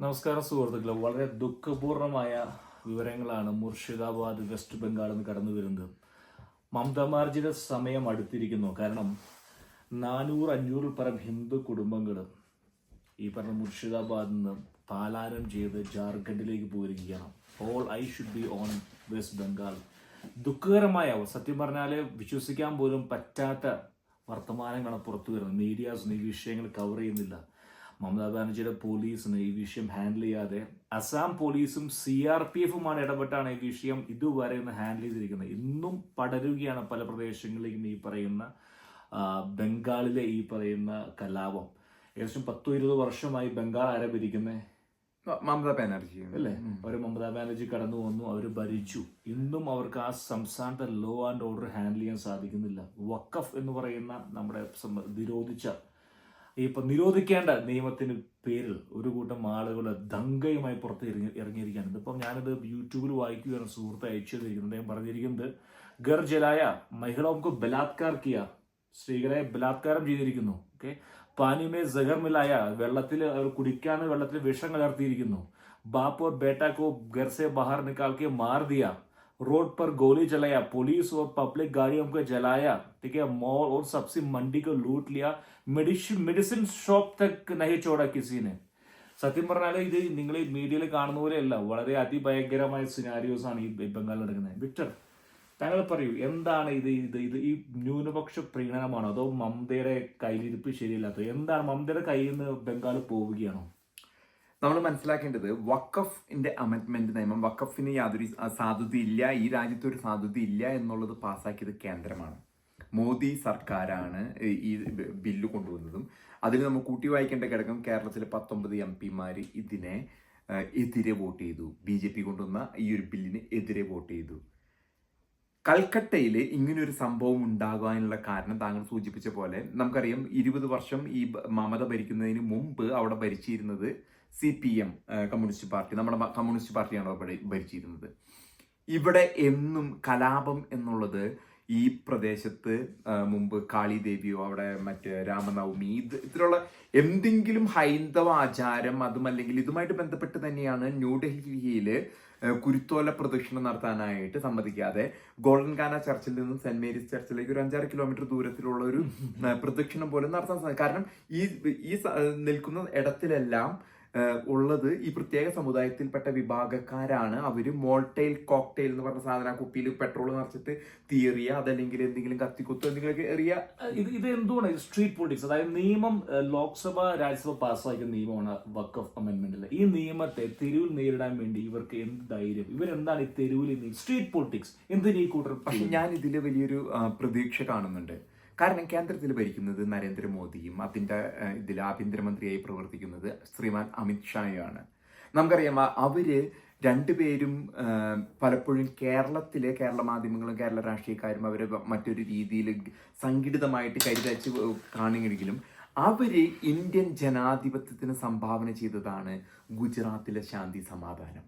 നമസ്കാരം സുഹൃത്തുക്കളെ. വളരെ ദുഃഖപൂർണമായ വിവരങ്ങളാണ് മുർഷിദാബാദ് വെസ്റ്റ് ബംഗാളിൽ നിന്ന് കടന്നു വരുന്നത്. മമതാ സമയം അടുത്തിരിക്കുന്നു. കാരണം നാനൂറ് അഞ്ഞൂറിൽ പരം ഹിന്ദു കുടുംബങ്ങൾ ഈ പറഞ്ഞ മുർഷിദാബാദിൽ നിന്ന് പാലാരം ചെയ്ത് ജാർഖണ്ഡിലേക്ക് പോയിരിക്കുകയാണ്. All eyes should be on West Bengal ദുഃഖകരമായ സത്യം പറഞ്ഞാൽ വിശ്വസിക്കാൻ പോലും പറ്റാത്ത വർത്തമാനങ്ങളാണ് പുറത്തു വരുന്നത്. മീഡിയാസ് ഈ വിഷയങ്ങൾ കവർ ചെയ്യുന്നില്ല. മമതാ ബാനർജിയുടെ പോലീസിന് ഈ വിഷയം ഹാൻഡിൽ ചെയ്യാതെ അസാം പോലീസും സി ആർ പി എഫുമാണ് ഇടപെട്ടാണ് ഈ വിഷയം ഇതുവരെ ഒന്ന് ഹാൻഡിൽ ചെയ്തിരിക്കുന്നത്. ഇന്നും പടരുകയാണ് പല പ്രദേശങ്ങളിലേക്കും ഈ പറയുന്ന ബംഗാളിലെ ഈ പറയുന്ന കലാപം. ഏകദേശം പത്തോ ഇരുപത് വർഷമായി ബംഗാൾ ആരെ ഭരിക്കുന്നത് മമതാ ബാനർജി. അല്ലേ? അവർ മമതാ ബാനർജി കടന്നു വന്നു അവർ ഭരിച്ചു. ഇന്നും അവർക്ക് ആ സംസ്ഥാനത്തെ ലോ ആൻഡ് ഓർഡർ ഹാൻഡിൽ ചെയ്യാൻ സാധിക്കുന്നില്ല. വക്കഫ് എന്ന് പറയുന്ന നമ്മുടെ നിരോധിച്ച ഇപ്പം നിരോധിക്കേണ്ട നിയമത്തിന് പേരിൽ ഒരു കൂട്ടം ആളുകൾ ദംഗയുമായി പുറത്ത് ഇറങ്ങി ഇറങ്ങിയിരിക്കുകയാണ്. ഇപ്പം ഞാനിത് യൂട്യൂബിൽ വായിക്കുകയാണ് സുഹൃത്ത് അയച്ചു തന്നിരിക്കുന്നത് ഞാൻ പറഞ്ഞിരിക്കുന്നത് ഗർജലായ മഹിളകൾക്ക് ബലാത്കാർ കിയ. സ്ത്രീകളെ ബലാത്കാരം ചെയ്തിരിക്കുന്നു. ഓക്കെ? പാനിമേ ജഹർമിലായ വെള്ളത്തിൽ അവർ കുടിക്കാൻ വെള്ളത്തിൽ വിഷം കലർത്തിയിരിക്കുന്നു. ബാപ്പോർ ബേട്ടാക്കോ ഗർസെ ബഹാർ നിക്കാൽ മാർദിയ रोड पर गोली चलाया पुलिस और पब्लिक गाड़ियों को जलाया ठीक है मॉल और सब्जी मंडी को लूट लिया മെഡിസിൻ മെഡിസിൻ ഷോപ്പ് തക്ക് നഹി ചോട കിസിനെ സത്യം പറഞ്ഞാൽ ഇത് നിങ്ങൾ ഈ മീഡിയയിൽ കാണുന്ന പോലെയല്ല വളരെ അതിഭയങ്കരമായ സിനാരിയോസ് ആണ് ഈ ബംഗാളിൽ നടക്കുന്നത് വിക്ടർ താങ്കൾ പറയൂ എന്താണ് ഇത് ഇത് ഇത് ഈ ന്യൂനപക്ഷ പ്രീണനമാണോ അതോ മമതയുടെ കയ്യിലിരിപ്പ് ശരിയല്ലാത്തത് എന്താണ് മമതയുടെ കയ്യിൽ നിന്ന് ബംഗാൾ പോവുകയാണോ നമ്മൾ മനസ്സിലാക്കേണ്ടത് വക്കഫിന്റെ അമെന്റ്മെന്റ് നിയമം വക്കഫിന് യാതൊരു സാധുതയില്ല ഈ രാജ്യത്ത് ഒരു സാധുതയില്ല എന്നുള്ളത് പാസ്സാക്കിയത് കേന്ദ്രമാണ്. മോദി സർക്കാരാണ് ഈ ബില്ല് കൊണ്ടുവന്നതും. അതിൽ നമ്മൾ കൂട്ടി വായിക്കേണ്ട ഘടകം കേരളത്തിലെ പത്തൊമ്പത് എം പിമാർ ഇതിനെ എതിരെ വോട്ട് ചെയ്തു. ബി ജെ പി കൊണ്ടുവന്ന ഈ ഒരു ബില്ലിന് എതിരെ വോട്ട് ചെയ്തു. കൽക്കട്ടയിൽ ഇങ്ങനൊരു സംഭവം ഉണ്ടാകാനുള്ള കാരണം താങ്കൾ സൂചിപ്പിച്ച പോലെ നമുക്കറിയാം ഇരുപത് വർഷം ഈ മമത ഭരിക്കുന്നതിന് മുമ്പ് അവിടെ ഭരിച്ചിരുന്നത് C P M communist party നമ്മുടെ കമ്മ്യൂണിസ്റ്റ് പാർട്ടിയാണ് അവിടെ ഭരിച്ചിരുന്നത്? ഇവിടെ എന്നും കലാപം എന്നുള്ളത് ഈ പ്രദേശത്ത് മുമ്പ് കാളിദേവിയോ അവിടെ മറ്റ് രാമനവമി ഇത് ഇതിലുള്ള എന്തെങ്കിലും ഹൈന്ദവ ആചാരം അതുമല്ലെങ്കിൽ ഇതുമായിട്ട് ബന്ധപ്പെട്ട് തന്നെയാണ് ന്യൂഡൽഹിയിൽ കുരുത്തോല പ്രദക്ഷിണം നടത്താനായിട്ട് സമ്മതിക്കാതെ ഗോൾഡൻ ഗാന ചർച്ചിൽ നിന്നും സെന്റ് മേരീസ് ചർച്ചിലേക്ക് ഒരു അഞ്ചാറ് കിലോമീറ്റർ ദൂരത്തിലുള്ള ഒരു പ്രദക്ഷിണം പോലും നടത്താൻ കാരണം ഈ ഈ നിൽക്കുന്ന ഇടത്തിലെല്ലാം ഉള്ളത് ഈ പ്രത്യേക സമുദായത്തിൽപ്പെട്ട വിഭാഗക്കാരാണ് അവർ മോൾട്ടൈൽ കോക്ടെയിൽ എന്ന് പറഞ്ഞ സാധനം കുപ്പിയിൽ പെട്രോൾ നിറച്ചിട്ട് തീറിയ അതല്ലെങ്കിൽ എന്തെങ്കിലും കത്തിക്കുത്തോ എന്തെങ്കിലും എറിയ. ഇത് ഇത് എന്തുകൊണ്ടാണ് സ്ട്രീറ്റ് പൊളിറ്റിക്സ് അതായത് നിയമം ലോക്സഭ രാജ്യസഭ പാസ്സാക്കിയ നിയമമാണ് വക്ക് ഓഫ് അമെന്റ്മെന്റിൽ ഈ നിയമത്തെ തെരുവിൽ നേരിടാൻ വേണ്ടി ഇവർക്ക് എന്ത് ധൈര്യം? ഇവരെന്താണ് ഈ തെരുവിൽ സ്ട്രീറ്റ് പൊളിറ്റിക്സ് എന്തിനീ കൂട്ടർ പക്ഷെ ഞാൻ ഇതിൽ വലിയൊരു പ്രതീക്ഷ കാണുന്നുണ്ട്. കാരണം കേന്ദ്രത്തിൽ ഭരിക്കുന്നത് നരേന്ദ്രമോദിയും അതിന്റെ ഇതിൽ ആഭ്യന്തരമന്ത്രിയായി പ്രവർത്തിക്കുന്നത് ശ്രീമാൻ അമിത് ഷായാണ് നമുക്കറിയാം അവർ രണ്ടുപേരും പലപ്പോഴും കേരളത്തിലെ കേരള മാധ്യമങ്ങളും കേരള രാഷ്ട്രീയക്കാരും അവരെ മറ്റൊരു രീതിയിൽ സംഘടിതമായിട്ട് കരുതച്ച് കാണുകയെങ്കിലും അവർ ഇന്ത്യൻ ജനാധിപത്യത്തിന് സംഭാവന ചെയ്തതാണ് ഗുജറാത്തിലെ ശാന്തി സമാധാനം.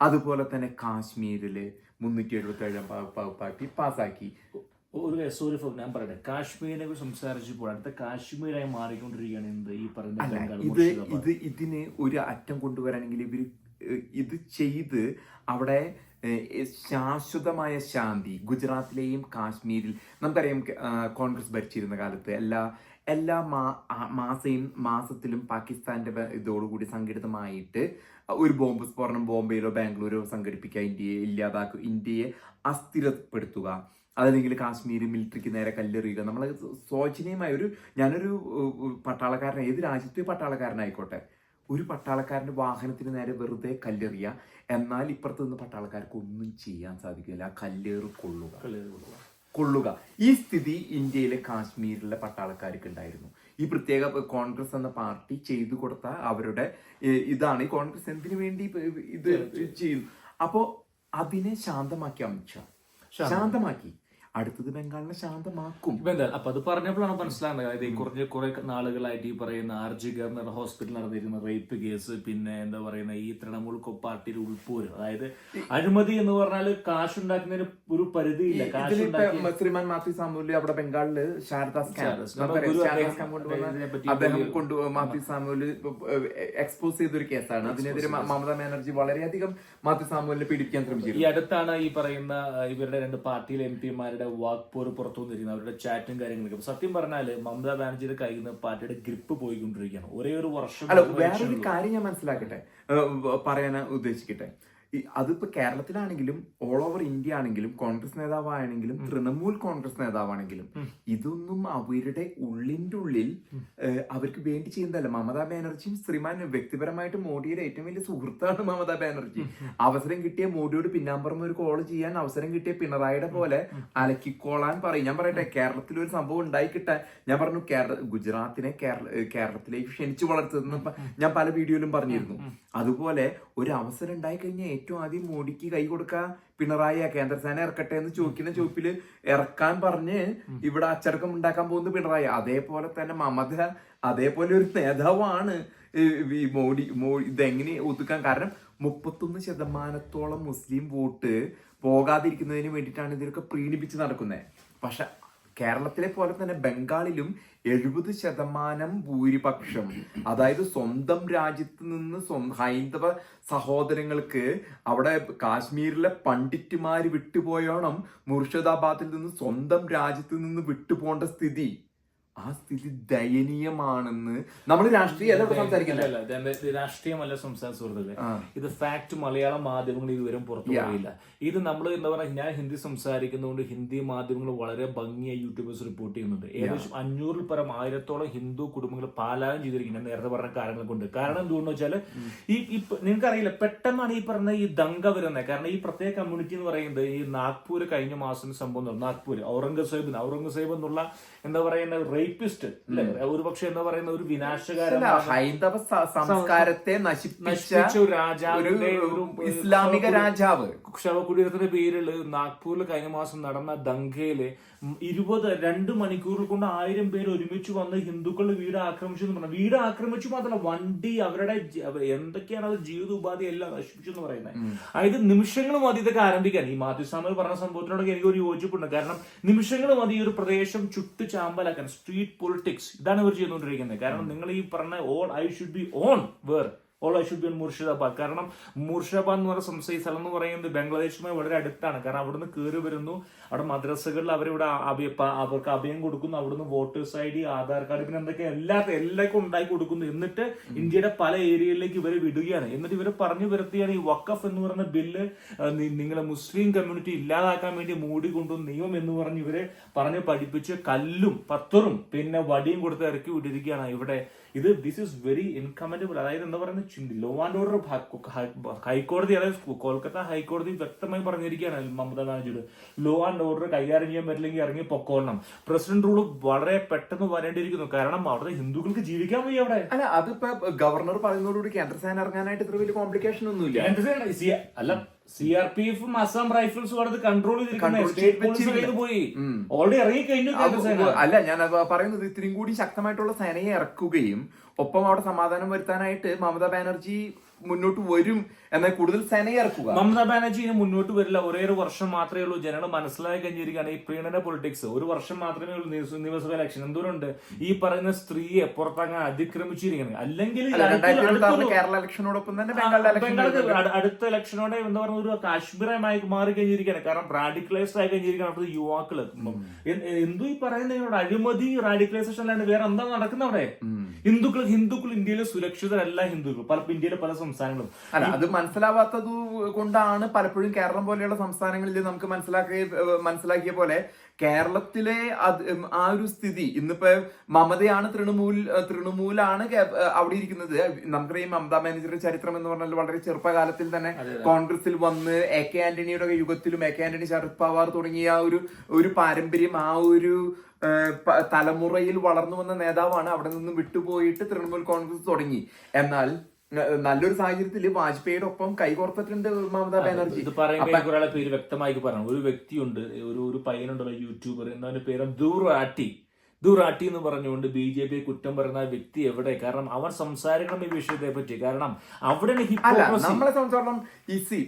അതുപോലെ തന്നെ കാശ്മീരിലെ മുന്നൂറ്റി എഴുപത്തി ഏഴാം പാർട്ടി പാസ്സാക്കി ഒരു സോറി ഫോർ ഞാൻ പറയട്ടെ. കാശ്മീരിനെ കുറിച്ച് സംസാരിച്ചപ്പോൾ അടുത്ത കാശ്മീരായി മാറിക്കൊണ്ടിരിക്കുകയാണ് എന്ത് ഈ അല്ല ഇത്. ഇത് ഇതിന് ഒരു അറ്റം കൊണ്ടുവരാനെങ്കിൽ ഇവർ ഇത് ചെയ്ത് അവിടെ ശാശ്വതമായ ശാന്തി ഗുജറാത്തിലെയും കാശ്മീരിൽ. നമുക്കറിയാം കോൺഗ്രസ് ഭരിച്ചിരുന്ന കാലത്ത് എല്ലാ എല്ലാ മാ മാസയും മാസത്തിലും പാകിസ്ഥാന്റെ ഇതോടുകൂടി സംഘടിതമായിട്ട് ഒരു ബോംബ് സ്ഫോടനം ബോംബെയിലോ ബാംഗ്ലൂരോ സംഘടിപ്പിക്കുക ഇന്ത്യയെ ഇല്ലാതാക്കുക ഇന്ത്യയെ അസ്ഥിരപ്പെടുത്തുക. അതല്ലെങ്കിൽ കാശ്മീർ മിലിറ്ററിക്ക് നേരെ കല്ലെറിയുക. നമ്മൾ ശോചനീയമായ ഒരു ഞാനൊരു പട്ടാളക്കാരൻ ഏത് രാജ്യത്തെ പട്ടാളക്കാരനായിക്കോട്ടെ ഒരു പട്ടാളക്കാരന്റെ വാഹനത്തിന് നേരെ വെറുതെ കല്ലെറിയുക എന്നാൽ ഇപ്പുറത്ത് നിന്ന് പട്ടാളക്കാർക്ക് ഒന്നും ചെയ്യാൻ സാധിക്കില്ല. കല്ലേറ് കൊള്ളുക. കൊള്ളുക. ഈ സ്ഥിതി ഇന്ത്യയിലെ കാശ്മീരിലെ പട്ടാളക്കാർക്ക് ഉണ്ടായിരുന്നു. ഈ പ്രത്യേക കോൺഗ്രസ് എന്ന പാർട്ടി ചെയ്തു കൊടുത്ത അവരുടെ ഇതാണ്. ഈ കോൺഗ്രസ് എന്തിനു വേണ്ടി ഇത് ചെയ്യുന്നു അപ്പോൾ അതിനെ ശാന്തമാക്കി അമിത്ഷാ. ശാന്തമാക്കി. അടുത്തത് ബംഗാളിനെ ശാന്തമാക്കും. ഇപ്പൊ എന്താ അപ്പൊ അത് പറഞ്ഞപ്പോഴാണ് മനസ്സിലാകുന്നത്. അതായത് ഈ കുറഞ്ഞ കുറെ നാളുകളായിട്ട് ഈ പറയുന്ന ആർ ജി ഗവർണർ ഹോസ്പിറ്റലിൽ നടന്നിരുന്ന റേപ്പ് കേസ് പിന്നെ എന്താ പറയുന്ന ഈ തൃണമൂൽ പാർട്ടിയിൽ ഉൾപ്പോര് അതായത് അഴിമതി എന്ന് പറഞ്ഞാൽ കാശുണ്ടാക്കുന്നതിന് ഒരു പരിധിയില്ല. ശ്രീമാൻ മാത്യു സാമൂൽ അവിടെ ബംഗാളിൽ ശാരദാ സ്കാം. അദ്ദേഹം കൊണ്ടു മാത്യു സാമുവൽ എക്സ്പോസ് ചെയ്തൊരു കേസാണ്. അതിനെതിരെ മമതാ ബാനർജി വളരെയധികം മാത്യു സാമൂലിനെ പീഡിപ്പിക്കാൻ ഈ അടുത്താണ് ഈ പറയുന്ന ഇവരുടെ രണ്ട് പാർട്ടിയിലെ എം പിമാരുടെ വാക്പോര് പുറത്തു വന്നിരിക്കുന്നത് അവരുടെ ചാറ്റും കാര്യങ്ങളൊക്കെ. സത്യം പറഞ്ഞാൽ മമതാ ബാനർജിയുടെ കയ്യിൽ നിന്ന് പാർട്ടിയുടെ ഗ്രിപ്പ് പോയിക്കൊണ്ടിരിക്കുകയാണ്. ഒരേ ഒരു വർഷം അല്ല വേറൊരു കാര്യം ഞാൻ മനസ്സിലാക്കട്ടെ. പറയാൻ ഉദ്ദേശിക്കട്ടെ. അതിപ്പോ കേരളത്തിലാണെങ്കിലും ഓൾ ഓവർ ഇന്ത്യ ആണെങ്കിലും കോൺഗ്രസ് നേതാവാണെങ്കിലും തൃണമൂൽ കോൺഗ്രസ് നേതാവാണെങ്കിലും ഇതൊന്നും അവരുടെ ഉള്ളിന്റെ ഉള്ളിൽ അവർക്ക് വേണ്ടി ചെയ്യുന്നതല്ല. മമതാ ബാനർജിയും ശ്രീമാൻ വ്യക്തിപരമായിട്ട് മോഡിയുടെ ഏറ്റവും വലിയ സുഹൃത്താണ് മമതാ ബാനർജി. അവസരം കിട്ടിയ മോഡിയോട് പിന്നാമ്പുറം ഒരു കോൾ ചെയ്യാൻ അവസരം കിട്ടിയ പിണറായിയുടെ പോലെ അലക്കിക്കോളാൻ പറയും. ഞാൻ പറയട്ടെ കേരളത്തിൽ ഒരു സംഭവം ഉണ്ടായി കിട്ടാൻ ഞാൻ പറഞ്ഞു കേരള ഗുജറാത്തിനെ കേരള കേരളത്തിലേക്ക് ക്ഷണിച്ചു വളർത്തുന്ന ഞാൻ പല വീഡിയോയിലും പറഞ്ഞിരുന്നു. അതുപോലെ ഒരു അവസരം ഉണ്ടായി കഴിഞ്ഞാൽ ഏറ്റവും ആദ്യം മോഡിക്ക് കൈ കൊടുക്കുക പിണറായി കേന്ദ്രസേന ഇറക്കട്ടെ എന്ന് ചോദിക്കുന്ന ചോപ്പിൽ ഇറക്കാൻ പറഞ്ഞ് ഇവിടെ അച്ചടക്കം ഉണ്ടാക്കാൻ പോകുന്നത് പിണറായി. അതേപോലെ തന്നെ മമത അതേപോലെ ഒരു നേതാവാണ് ഈ മോഡി മോ ഇതെങ്ങനെ ഒതുക്കാൻ കാരണം മുപ്പത്തൊന്ന് ശതമാനത്തോളം മുസ്ലിം വോട്ട് പോകാതിരിക്കുന്നതിന് വേണ്ടിയിട്ടാണ് ഇതിലൊക്കെ പ്രീണിപ്പിച്ച് നടക്കുന്നത്. പക്ഷെ കേരളത്തിലെ പോലെ തന്നെ ബംഗാളിലും എഴുപത് ശതമാനം ഭൂരിപക്ഷം. അതായത് സ്വന്തം രാജ്യത്ത് നിന്ന് ഹൈന്ദവ സഹോദരങ്ങൾക്ക് അവിടെ കാശ്മീരിലെ പണ്ഡിറ്റുമാര് വിട്ടുപോയോണം മുർഷിദാബാദിൽ നിന്ന് സ്വന്തം രാജ്യത്ത് നിന്ന് വിട്ടുപോകേണ്ട സ്ഥിതി. ആ സ്ഥിതി ദയനീയമാണെന്ന് നമ്മൾ രാഷ്ട്രീയ രാഷ്ട്രീയമല്ല സംസ്ഥാന സുഹൃത്തുക്കളെ. ഇത് ഫാക്ട് മലയാള മാധ്യമങ്ങൾ ഇതുവരെ പുറത്തു. പോയില്ല. ഇത് നമ്മൾ എന്താ പറയുക ഞാൻ ഹിന്ദി സംസാരിക്കുന്നതുകൊണ്ട് ഹിന്ദി മാധ്യമങ്ങൾ വളരെ ഭംഗിയായി യൂട്യൂബേഴ്സ് റിപ്പോർട്ട് ചെയ്യുന്നുണ്ട്. ഏകദേശം അഞ്ഞൂറിൽ പരം ആയിരത്തോളം ഹിന്ദു കുടുംബങ്ങൾ പാലായനം ചെയ്തിരിക്കുന്നു നേരത്തെ പറഞ്ഞ കാര്യങ്ങൾ കൊണ്ട്. കാരണം എന്തുകൊണ്ടെന്ന് വെച്ചാൽ ഈ നിങ്ങൾക്കറിയില്ല പെട്ടെന്നാണ് ഈ പറഞ്ഞ ഈ ദംഗ വരുന്നത്. കാരണം ഈ പ്രത്യേക കമ്മ്യൂണിറ്റി എന്ന് പറയുന്നത് ഈ നാഗ്പൂർ കഴിഞ്ഞ മാസം സംഭവം നാഗ്പൂര് നാഗ്പൂർ ഔറംഗസേബ് ഔറംഗസേബ് എന്നുള്ള എന്താ പറയുന്ന റേപ്പിസ്റ്റ് അല്ലെ? ഒരു പക്ഷെ എന്താ പറയുന്ന ഒരു വിനാശകാര ഹൈന്ദവ സംസ്കാരത്തെ നശിപ്പിച്ച രാജാവ് ഒരു രാജാവിന്റെ ഒരു ഒരു ഇസ്ലാമിക രാജാവ്. ശവകുടീരത്തിന്റെ പേരിൽ നാഗ്പൂരിൽ കഴിഞ്ഞ മാസം നടന്ന ദംഗയിൽ ഇരുപത് രണ്ട് മണിക്കൂറിൽ കൊണ്ട് ആയിരം പേര് ഒരുമിച്ച് വന്ന് ഹിന്ദുക്കളുടെ വീട് ആക്രമിച്ചു എന്ന് പറഞ്ഞു. വീട് ആക്രമിച്ചു മാത്രമല്ല വണ്ടി അവരുടെ എന്തൊക്കെയാണ് അത് ജീവിത ഉപാധി എല്ലാം നശിപ്പിച്ചു എന്ന് പറയുന്നത് അതായത് നിമിഷങ്ങൾ മതി ഇതൊക്കെ ആരംഭിക്കാൻ. ഈ മാധ്യസ്വാമികൾ പറഞ്ഞ സംഭവത്തിനോടൊക്കെ എനിക്ക് ഒരു യോജിപ്പുണ്ട്. കാരണം നിമിഷങ്ങൾ മതി ഈ ഒരു പ്രദേശം ചുട്ടു ചാമ്പലാക്കാൻ. സ്ട്രീറ്റ് പൊളിറ്റിക്സ് ഇതാണ് ഇവർ ചെയ്തുകൊണ്ടിരിക്കുന്നത്. കാരണം നിങ്ങൾ ഈ പറഞ്ഞ all eyes should be on where. All eyes should be on Murshidabad. കാരണം മുർഷിദാബാദ് എന്ന് പറയുന്ന സംസ്ഥാന സ്ഥലം എന്ന് പറയുന്നത് ബംഗ്ലാദേശുമായി വളരെ അടുത്താണ്. കാരണം അവിടുന്ന് കയറി വരുന്നു. അവിടെ മദ്രസകളിൽ അവരിവിടെ അവർക്ക് അഭയം കൊടുക്കുന്നു. അവിടുന്ന് voters I D Aadhaar card പിന്നെ എന്തൊക്കെ എല്ലാ എല്ലാവർക്കും ഉണ്ടാക്കി കൊടുക്കുന്നു. എന്നിട്ട് ഇന്ത്യയുടെ പല ഏരിയയിലേക്ക് ഇവരെ വിടുകയാണ്. എന്നിട്ട് ഇവർ പറഞ്ഞു വരുത്തിയാണ് ഈ വക്കഫ് എന്ന് പറയുന്ന ബില്ല് നിങ്ങളെ മുസ്ലിം കമ്മ്യൂണിറ്റി ഇല്ലാതാക്കാൻ വേണ്ടി മൂടി കൊണ്ടുവന്ന നിയമം എന്ന് പറഞ്ഞ് ഇവരെ പറഞ്ഞ് പഠിപ്പിച്ച് കല്ലും പത്തറും പിന്നെ വടിയും കൊടുത്ത് ഇറക്കി വിട്ടിരിക്കുകയാണ് ഇവിടെ. ഇത് ദിസ് ഇസ് വെരി ഇൻകമൻഡബിൾ അതായത് എന്താ പറയുന്നത്? ലോ ആൻഡ് ഓർഡർ ഹൈക്കോടതി അതായത് കൊൽക്കത്ത ഹൈക്കോടതി വ്യക്തമായി പറഞ്ഞിരിക്കുകയാണ് മമതാ ബാനർജിയുടെ. ലോ ആൻഡ് ഓർഡർ കൈകാര്യം ചെയ്യാൻ പറ്റില്ലെങ്കിൽ ഇറങ്ങി പൊക്കോളണം. പ്രസിഡന്റ് റൂൾ വളരെ പെട്ടെന്ന് വരേണ്ടിയിരിക്കുന്നു. കാരണം അവിടെ ഹിന്ദുക്കൾക്ക് ജീവിക്കാൻ വയ്യ അവിടെ. അല്ല അതിപ്പോ ഗവർണർ പറയുന്നതോടുകൂടി കേന്ദ്രസേന ഇറങ്ങാനായിട്ട് ഇത്ര വലിയ കോംപ്ലിക്കേഷൻ ഒന്നുമില്ല. സി- അല്ല സി ആർ പി എഫും അസം റൈഫിൾസും അവിടെ കൺട്രോൾ ചെയ്തിരിക്കുന്നത് പോയി. ഓൾറെഡി ഇറങ്ങി കഴിഞ്ഞു അല്ല ഞാൻ പറയുന്നത് ഇത്രയും കൂടി ശക്തമായിട്ടുള്ള സേനയെ ഇറക്കുകയും ഒപ്പം അവിടെ സമാധാനം വരുത്താനായിട്ട് മമതാ ബാനർജി മുന്നോട്ട് വരും എന്നാൽ കൂടുതൽ സേനയെ ഇറക്കുക. മമതാ ബാനർജി ഇനി മുന്നോട്ട് വരില്ല. ഒരേ ഒരു വർഷം മാത്രമേ ഉള്ളൂ. ജനങ്ങൾ മനസ്സിലാക്കി കഴിഞ്ഞിരിക്കുകയാണ് ഈ പ്രീണന പൊളിറ്റിക്സ് ഒരു വർഷം മാത്രമേ ഉള്ളൂ നിയമസ- നിയമസഭ ഇലക്ഷൻ എന്തോരുണ്ട്? ഈ പറയുന്ന സ്ത്രീയെ പുറത്താക്കാൻ അതിക്രമിച്ചിരിക്കുന്നത് അല്ലെങ്കിൽ കേരള ഇലക്ഷനോടൊപ്പം തന്നെ അടുത്ത ഇലക്ഷനോടെ എന്താ പറഞ്ഞ ഒരു കാശ്മീരമായി മാറി കഴിഞ്ഞിരിക്കുകയാണ്. കാരണം റാഡിക്കലൈസ് ആയി കഴിഞ്ഞിരിക്കുകയാണ് അവിടുത്തെ യുവാക്കൾ എന്തോ ഈ പറയുന്നതിനോട് അഴിമതി റാഡിക്കലൈസേഷൻ അല്ലാണ്ട് വേറെ എന്താ നടക്കുന്ന അവിടെ? ഹിന്ദുക്കൾ ഹിന്ദുക്കൾ ഇന്ത്യയിലെ സുരക്ഷിതരല്ല ഹിന്ദുക്കൾ. പല ഇന്ത്യയിലെ പല സംസ്ഥാനങ്ങളും. അത് മനസ്സിലാവാത്തത് കൊണ്ടാണ് പലപ്പോഴും കേരളം പോലെയുള്ള സംസ്ഥാനങ്ങളിൽ നമുക്ക് മനസ്സിലാക്കിയ മനസ്സിലാക്കിയ പോലെ കേരളത്തിലെ അത് ആ ഒരു സ്ഥിതി ഇന്നിപ്പോ മമതയാണ് തൃണമൂൽ തൃണമൂലാണ് അവിടെ ഇരിക്കുന്നത്. നമുക്കറിയാം മമതാ ബാനർജിയുടെ ചരിത്രം എന്ന് പറഞ്ഞാൽ വളരെ ചെറുപ്പകാലത്തിൽ തന്നെ കോൺഗ്രസിൽ വന്ന് എ കെ ആന്റണിയുടെ യുഗത്തിലും എ കെ ആന്റണി ശരത് പവാർ തുടങ്ങിയ ആ ഒരു ഒരു പാരമ്പര്യം ആ ഒരു തലമുറയിൽ വളർന്നു വന്ന നേതാവാണ് അവിടെ നിന്നും വിട്ടുപോയിട്ട് തൃണമൂൽ കോൺഗ്രസ് തുടങ്ങി. എന്നാൽ നല്ലൊരു സാഹചര്യത്തിൽ വാജ്പേയിയുടെ ഒപ്പം കൈകോർത്തിട്ടുണ്ട് മമതാ ബാനർജി. ഇത് പറയുമ്പോൾ ഒരാളെ പേര് വ്യക്തമായി പറഞ്ഞു ഒരു വ്യക്തിയുണ്ട് ഒരു ഒരു പയ്യനുണ്ടല്ലോ യൂട്യൂബർ എന്നവന്റെ പേര് ദുറാട്ടി. ദുറാട്ടി എന്ന് പറഞ്ഞുകൊണ്ട് ബി ജെ പി കുറ്റം പറയുന്ന വ്യക്തി എവിടെ? കാരണം അവൻ സംസാരിക്കണം ഈ വിഷയത്തെ പറ്റി. കാരണം അവിടെ നമ്മളെ സംബന്ധിച്ചോളം ഈസി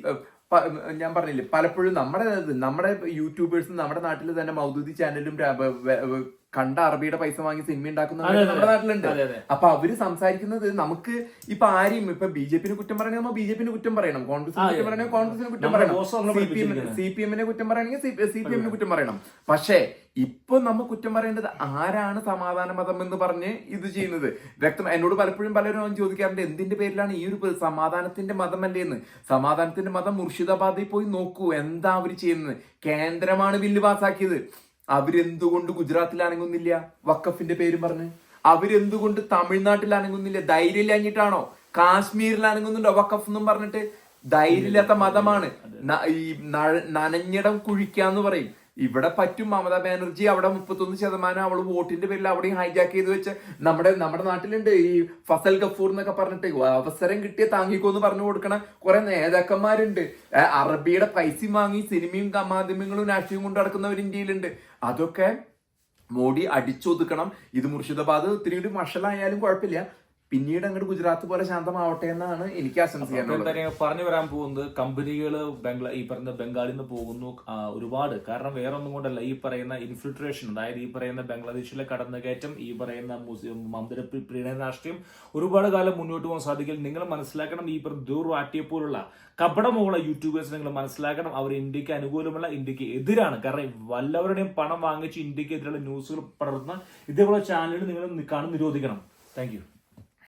ഞാൻ പറഞ്ഞില്ലേ പലപ്പോഴും നമ്മുടെ നമ്മുടെ യൂട്യൂബേഴ്സും നമ്മുടെ നാട്ടിൽ തന്നെ മൗദൂദി ചാനലും കണ്ട അറബിയുടെ പൈസ വാങ്ങി സിനിമ ഉണ്ടാക്കുന്ന. നമ്മുടെ നാട്ടിലുണ്ട്. അപ്പൊ അവർ സംസാരിക്കുന്നത് നമുക്ക് ഇപ്പൊ ആരെയും ഇപ്പൊ ബി ജെ പിന് കുറ്റം പറയണമെങ്കിൽ ബി ജെ പിന് കുറ്റം പറയണം. കോൺഗ്രസിനെ കുറ്റം പറയണോ? കോൺഗ്രസിനെ കുറ്റം പറയണം. C P M C P എമ്മിനെ കുറ്റം പറയണമെങ്കിൽ സി പി എമ്മിനെ കുറ്റം പറയണം. പക്ഷേ ഇപ്പൊ നമ്മ കുറ്റം പറയേണ്ടത് ആരാണ് സമാധാന മതം എന്ന് പറഞ്ഞ് ഇത് ചെയ്യുന്നത്? വ്യക്തം എന്നോട് പലപ്പോഴും പലരും ചോദിക്കാറുണ്ട് എന്തിന്റെ പേരിലാണ് ഈ ഒരു സമാധാനത്തിന്റെ മതം അല്ലേ എന്ന് സമാധാനത്തിന്റെ മതം മുർഷിദാബാദിൽ പോയി നോക്കൂ. എന്താ അവർ ചെയ്യുന്നത്? കേന്ദ്രമാണ് ബില്ല് പാസ്സാക്കിയത് അവരെന്തുകൊണ്ട് ഗുജറാത്തിൽ അനങ്ങുന്നില്ല? വക്കഫിന്റെ പേരും പറഞ്ഞ്. അവരെന്തുകൊണ്ട് തമിഴ്നാട്ടിൽ അനങ്ങുന്നില്ല? ധൈര്യം ഇല്ലാഞ്ഞിട്ടാണോ കാശ്മീരിൽ അനങ്ങുന്നുണ്ടോ വക്കഫ് എന്നും പറഞ്ഞിട്ട്? ധൈര്യമില്ലാത്ത മതമാണ്. ഈ നനഞ്ഞിടം കുഴിക്കാന്ന് പറയും. ഇവിടെ പറ്റും മമതാ ബാനർജി. അവിടെ മുപ്പത്തൊന്ന് ശതമാനം അവൾ വോട്ടിന്റെ പേരിൽ അവിടെയും ഹൈജാക്ക് ചെയ്ത് വെച്ച് നമ്മുടെ നമ്മുടെ നാട്ടിലുണ്ട് ഈ ഫസൽ ഗഫൂർ എന്നൊക്കെ പറഞ്ഞിട്ട്. അവസരം കിട്ടിയ താങ്ങിക്കോന്ന് പറഞ്ഞു കൊടുക്കണ കുറെ നേതാക്കന്മാരുണ്ട്. അറബിയുടെ പൈസ വാങ്ങി സിനിമയും മാധ്യമങ്ങളും രാഷ്ട്രീയവും കൊണ്ട് നടക്കുന്നവർ ഇന്ത്യയിലുണ്ട്. അതൊക്കെ മോഡി അടിച്ചൊതുക്കണം. ഇത് മുർഷിദാബാദ് ഒത്തിരി ഒരു മഷലായാലും കുഴപ്പമില്ല. പിന്നീട് അങ്ങോട്ട് ഗുജറാത്ത് പോലെ ശാന്തമാവട്ടെ എന്നാണ് എനിക്ക് ആശംസിക്കാനുള്ളത് പറഞ്ഞു വരാൻ പോകുന്നത് കമ്പനികൾ ബംഗ്ലാ ഈ പറയുന്ന ബംഗാളിൽ നിന്ന് പോകുന്നു ഒരുപാട്. കാരണം വേറെ ഒന്നും കൊണ്ടല്ല ഈ പറയുന്ന ഇൻഫിൽട്രേഷൻ അതായത് ഈ പറയുന്ന ബംഗ്ലാദേശിലെ കടന്നുകയറ്റം ഈ പറയുന്ന മുസ്ലിം മന്ദിര പ്രീണയ രാഷ്ട്രീയം ഒരുപാട് കാലം മുന്നോട്ട് പോകാൻ സാധിക്കില്ല. നിങ്ങൾ മനസ്സിലാക്കണം ഈ പറഞ്ഞ ദൂർ വാട്ടിയ പോലുള്ള കപടമുള്ള യൂട്യൂബേഴ്സ് നിങ്ങൾ മനസ്സിലാക്കണം അവർ ഇന്ത്യയ്ക്ക് അനുകൂലമല്ല ഇന്ത്യയ്ക്ക് എതിരാണ്. കാരണം വല്ലവരുടെയും പണം വാങ്ങിച്ച് ഇന്ത്യയ്ക്ക് എതിരെയുള്ള ന്യൂസുകൾ പടർന്ന ഇതേപോലെ ചാനലുകൾ നിങ്ങൾ കാണും നിരോധിക്കണം. താങ്ക്